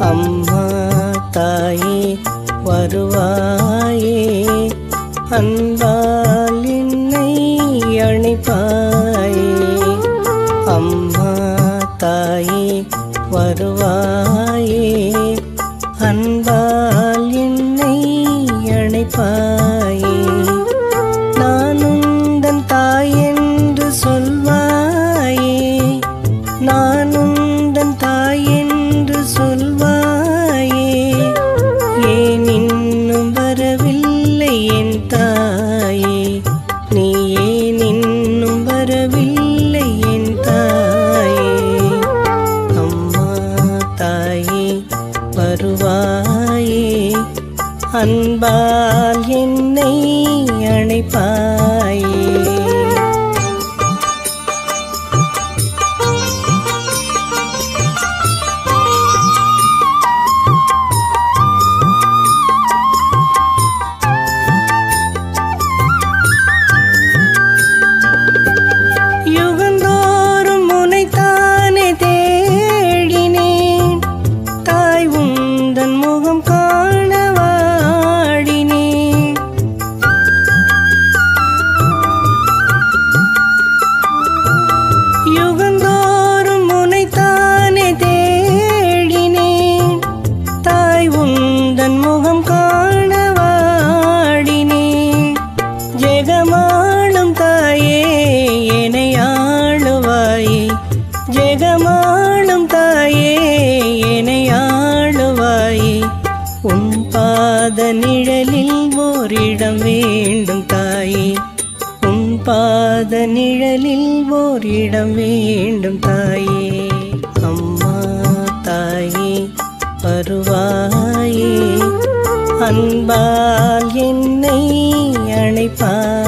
அம்மா தாயே வருவாயே அன்பால் என்னை அணைப்பாயே. அம்மா தாயே வருவாயே அன்பால் என்னை அணைப்பாய். அன்பால் என்னை அணைப்பாயே ஜெகமாளும் தாயே என்னை ஆளுவாயே. உன் பாத நிழலில் ஓரிடம் வேண்டும் தாயே. உன் பாத நிழலில் ஓரிடம் வேண்டும் தாயே. அம்மா தாயே வருவாயே. அன்பால் என்னை அணைப்பாயே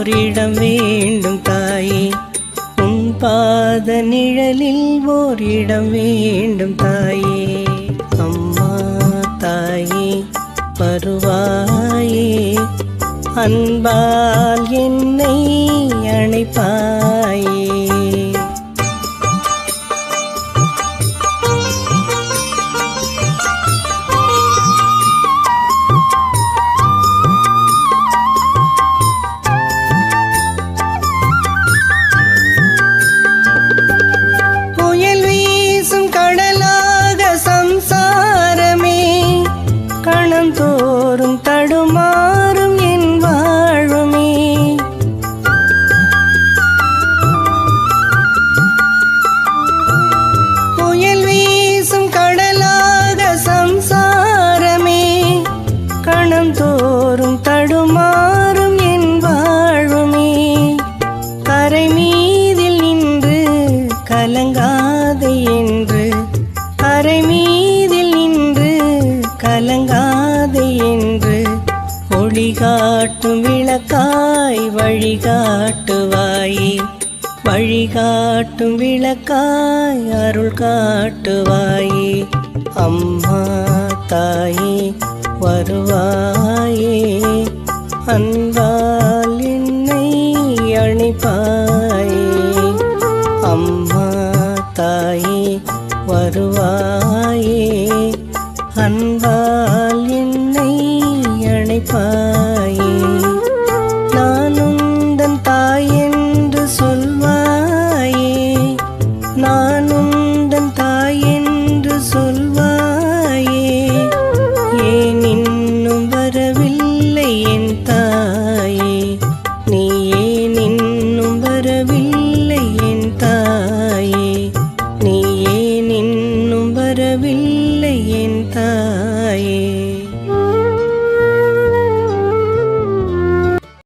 ஓரிடம் வேண்டும் தாயே. உன் பாத நிழலில் ஓரிடம் வேண்டும் தாயே. அம்மா தாயே வருவாயே. அன்பால் என்னை அணைப்பாயே விளக்காய் வழிகாட்டுவாயே. வழிகாட்டும் விளக்காய் அருள் காட்டுவாயே. அம்மா தாயே வருவாயே. அன்பால்